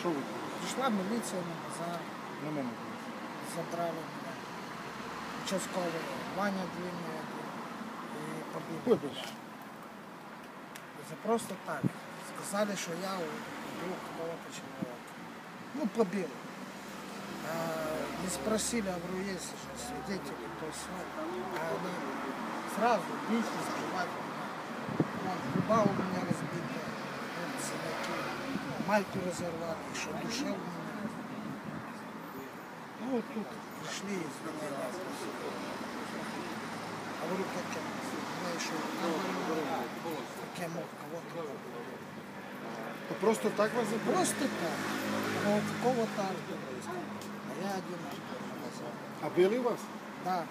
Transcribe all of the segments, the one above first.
Що ви? Пришла милиция на базар, На мене. забрали меня. Участковый Ваня длинный один. И побили. Вибач. За просто так. Сказали, что я убил какого-то человека. Ну, побил. А, не спросили, а говорю, есть же свидетели, то все. А они сразу бить, избивать меня. Вон, губа у меня разбита, вон, синяки. Майку разорвали, еще меня. Ну, вот тут пришли извинения. А говорю, как я? Я еще как я мог кого-то То просто так вас забрали? Просто так. Ну, вот какого-то. А я один. А били вас? Да.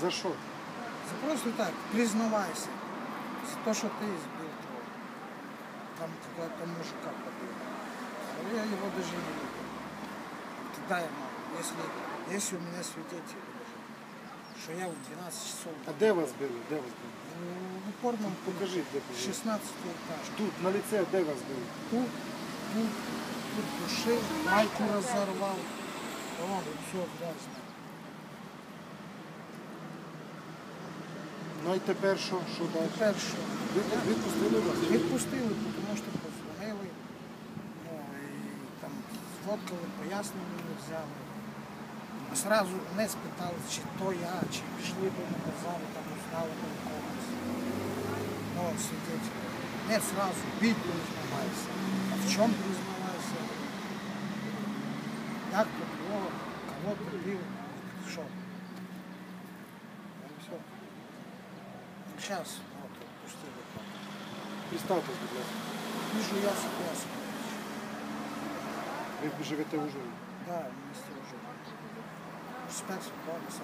За що? За Просто так, признавайся. За то, что ты избил. Там какого-то мужика побил. А я его даже не видел. Тогда я могу. Если, если у меня свидетели даже, что я в 12 часов А де вас били? Де вас били? в упорном Покажіть, де били. 16 этаж. Тут, на лице, де вас били? Тут, тут, тут душил, майку разорвал. Вон, все грязно. Ну і тепер що? Що далі? Тепер що? Ви відпустили вас? Відпустили, тому що позвонили. Ну, і там сфоткали, пояснення не взяли. А сразу не спитали, чи то я, чи пішли до на базар, там узнали про когось. Ну, свидетель. Не сразу, бить признавайся. А в чому признавайся? Як то було, кого ти Сейчас, вот, пустили. Представтесь, будь ласка. Вижу я себя. Ви живете в Ужгороді. Да, вместе уже. Спец, бабуса,